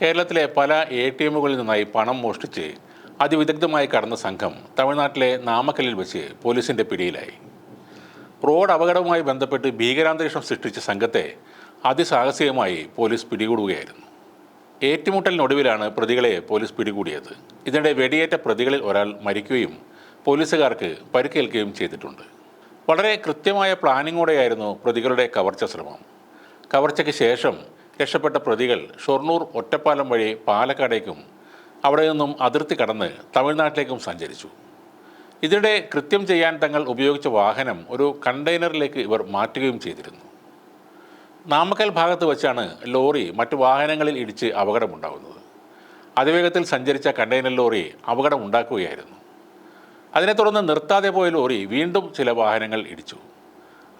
കേരളത്തിലെ പല A T എമ്മുകളിൽ നിന്നായി പണം മോഷ്ടിച്ച് അതിവിദഗ്ധമായി കടന്ന സംഘം തമിഴ്നാട്ടിലെ നാമക്കല്ലിൽ വെച്ച് പോലീസിന്റെ പിടിയിലായി. റോഡ് അപകടവുമായി ബന്ധപ്പെട്ട് ഭീകരാന്തരീക്ഷം സൃഷ്ടിച്ച സംഘത്തെ അതിസാഹസികമായി പോലീസ് പിടികൂടുകയായിരുന്നു. ഏറ്റുമുട്ടലിനൊടുവിലാണ് പ്രതികളെ പോലീസ് പിടികൂടിയത്. ഇതിനിടെ വെടിയേറ്റ പ്രതികളിൽ ഒരാൾ മരിക്കുകയും പോലീസുകാർക്ക് പരിക്കേൽക്കുകയും ചെയ്തിട്ടുണ്ട്. വളരെ കൃത്യമായ പ്ലാനിങ്ങോടെയായിരുന്നു പ്രതികളുടെ കവർച്ച ശ്രമം. കവർച്ചയ്ക്ക് ശേഷം രക്ഷപ്പെട്ട പ്രതികൾ ഷൊർണൂർ ഒറ്റപ്പാലം വഴി പാലക്കാടേക്കും അവിടെ നിന്നും അതിർത്തി കടന്ന് തമിഴ്നാട്ടിലേക്കും സഞ്ചരിച്ചു. ഇതിനിടെ കൃത്യം ചെയ്യാൻ തങ്ങൾ ഉപയോഗിച്ച വാഹനം ഒരു കണ്ടെയ്നറിലേക്ക് ഇവർ മാറ്റുകയും ചെയ്തിരുന്നു. നാമക്കൽ ഭാഗത്ത് വെച്ചാണ് ലോറി മറ്റു വാഹനങ്ങളിൽ ഇടിച്ച് അപകടമുണ്ടാകുന്നത്. അതിവേഗത്തിൽ സഞ്ചരിച്ച കണ്ടെയ്നർ ലോറി അപകടം ഉണ്ടാക്കുകയായിരുന്നു. അതിനെ തുടർന്ന് നിർത്താതെ പോയ ലോറി വീണ്ടും ചില വാഹനങ്ങൾ ഇടിച്ചു.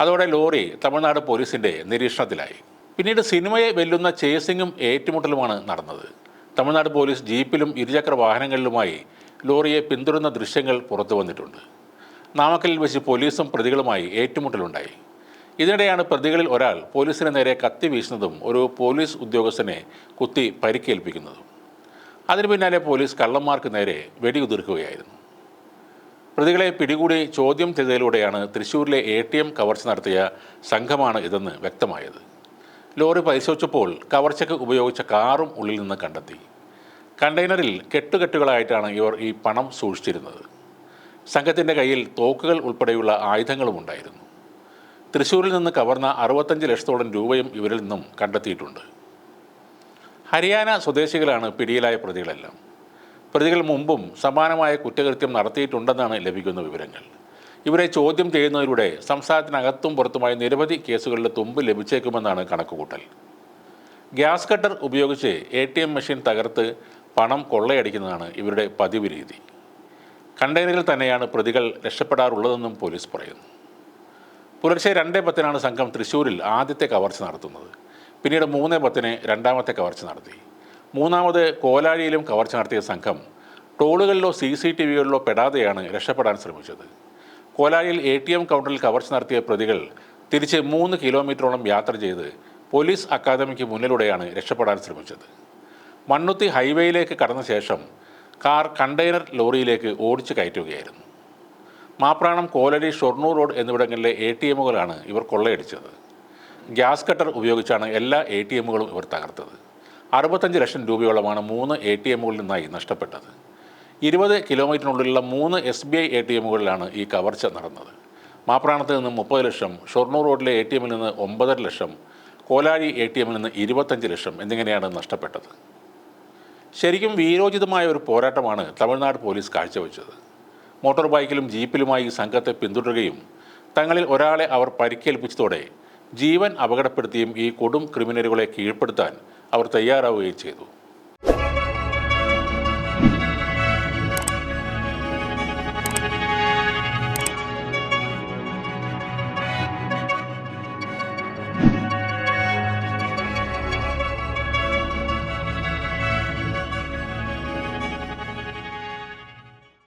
അതോടെ ലോറി തമിഴ്നാട് പോലീസിന്റെ നിരീക്ഷണത്തിലായി. പിന്നീട് സിനിമയെ വെല്ലുന്ന ചേസിങ്ങും ഏറ്റുമുട്ടലുമാണ് നടന്നത്. തമിഴ്നാട് പോലീസ് ജീപ്പിലും ഇരുചക്ര വാഹനങ്ങളിലുമായി ലോറിയെ പിന്തുടരുന്ന ദൃശ്യങ്ങൾ പുറത്തു വന്നിട്ടുണ്ട്. നാമക്കലിൽ വെച്ച് പോലീസും പ്രതികളുമായി ഏറ്റുമുട്ടലുണ്ടായി. ഇതിനിടെയാണ് പ്രതികളിൽ ഒരാൾ പോലീസിന് നേരെ കത്തി വീശുന്നതും ഒരു പോലീസ് ഉദ്യോഗസ്ഥനെ കുത്തി പരിക്കേൽപ്പിക്കുന്നതും. അതിനു പിന്നാലെ പോലീസ് കള്ളന്മാർക്ക് നേരെ വെടിയുതിർക്കുകയായിരുന്നു. പ്രതികളെ പിടികൂടി ചോദ്യം ചെയ്തതിലൂടെയാണ് തൃശ്ശൂരിലെ എ കവർച്ച നടത്തിയ സംഘമാണ് ഇതെന്ന് വ്യക്തമായത്. ലോറി പരിശോധിച്ചപ്പോൾ കവർച്ചയ്ക്ക് ഉപയോഗിച്ച കാറും ഉള്ളിൽ നിന്ന് കണ്ടെത്തി. കണ്ടെയ്നറിൽ കെട്ടുകെട്ടുകളായിട്ടാണ് ഇവർ ഈ പണം സൂക്ഷിച്ചിരുന്നത്. സംഘത്തിന്റെ കയ്യിൽ തോക്കുകൾ ഉൾപ്പെടെയുള്ള ആയുധങ്ങളും ഉണ്ടായിരുന്നു. തൃശ്ശൂരിൽ നിന്ന് കവർന്ന അറുപത്തഞ്ച് ലക്ഷത്തോളം രൂപയും ഇവരിൽ നിന്നും കണ്ടെത്തിയിട്ടുണ്ട്. ഹരിയാന സ്വദേശികളാണ് പിടിയിലായ പ്രതികളെല്ലാം. പ്രതികൾ മുമ്പും സമാനമായ കുറ്റകൃത്യം നടത്തിയിട്ടുണ്ടെന്നാണ് ലഭിക്കുന്ന വിവരങ്ങൾ. ഇവരെ ചോദ്യം ചെയ്യുന്നതിലൂടെ സംസ്ഥാനത്തിനകത്തും പുറത്തുമായി നിരവധി കേസുകളുടെ തുമ്പ് ലഭിച്ചേക്കുമെന്നാണ് കണക്കുകൂട്ടൽ. ഗ്യാസ് കട്ടർ ഉപയോഗിച്ച് എ ടി എം മെഷീൻ തകർത്ത് പണം കൊള്ളയടിക്കുന്നതാണ് ഇവരുടെ പതിവ് രീതി. കണ്ടെയ്നറിൽ തന്നെയാണ് പ്രതികൾ രക്ഷപ്പെടാറുള്ളതെന്നും പോലീസ് പറയുന്നു. പുലർച്ചെ രണ്ടേ പത്തിനാണ് സംഘം തൃശ്ശൂരിൽ ആദ്യത്തെ കവർച്ച നടത്തുന്നത്. പിന്നീട് മൂന്നേ പത്തിന് രണ്ടാമത്തെ കവർച്ച നടത്തി. മൂന്നാമത് കോലാഴിയിലും കവർച്ച നടത്തിയ സംഘം ടോളുകളിലോ സി സി ടി വികളിലോ പെടാതെയാണ് രക്ഷപ്പെടാൻ ശ്രമിച്ചത്. കോലാഴിയിൽ എ ടി എം കൗണ്ടറിൽ കവർച്ച നടത്തിയ പ്രതികൾ തിരിച്ച് മൂന്ന് കിലോമീറ്ററോളം യാത്ര ചെയ്ത് പോലീസ് അക്കാദമിക്ക് മുന്നിലൂടെയാണ് രക്ഷപ്പെടാൻ ശ്രമിച്ചത്. മണ്ണുത്തി ഹൈവേയിലേക്ക് കടന്ന ശേഷം കാർ കണ്ടെയ്നർ ലോറിയിലേക്ക് ഓടിച്ചു കയറ്റുകയായിരുന്നു. മാപ്രാണം കോലടി ഷൊർണൂർ റോഡ് എന്നിവിടങ്ങളിലെ എ ടി എമ്മുകളാണ് ഇവർ കൊള്ളയടിച്ചത്. ഗ്യാസ് കട്ടർ ഉപയോഗിച്ചാണ് എല്ലാ എ ടി എമ്മുകളും ഇവർ തകർത്തത്. അറുപത്തഞ്ച് ലക്ഷം രൂപയോളമാണ് മൂന്ന് എ ടി എമ്മുകളിൽ നിന്നായി നഷ്ടപ്പെട്ടത്. ഇരുപത് കിലോമീറ്ററിനുള്ളിലുള്ള മൂന്ന് S B I A T എമ്മുകളിലാണ് ഈ കവർച്ച നടന്നത്. മാപ്രാണത്ത് നിന്ന് മുപ്പത് ലക്ഷം ഷൊർണൂർ റോഡിലെ എ ടി എമ്മിൽ നിന്ന് ഒമ്പതര ലക്ഷം കോലാഴി എ ടി എമ്മിൽ നിന്ന് ഇരുപത്തഞ്ച് ലക്ഷം എന്നിങ്ങനെയാണ് നഷ്ടപ്പെട്ടത്. ശരിക്കും വീരോചിതമായ ഒരു പോരാട്ടമാണ് തമിഴ്നാട് പോലീസ് കാഴ്ചവെച്ചത്. മോട്ടോർ ബൈക്കിലും ജീപ്പിലുമായി സംഘത്തെ പിന്തുടരുകയും തങ്ങളിൽ ഒരാളെ അവർ പരിക്കേൽപ്പിച്ചതോടെ ജീവൻ അപകടപ്പെടുത്തിയും ഈ കൊടും ക്രിമിനലുകളെ കീഴ്പ്പെടുത്താൻ അവർ തയ്യാറാവുകയും ചെയ്തു.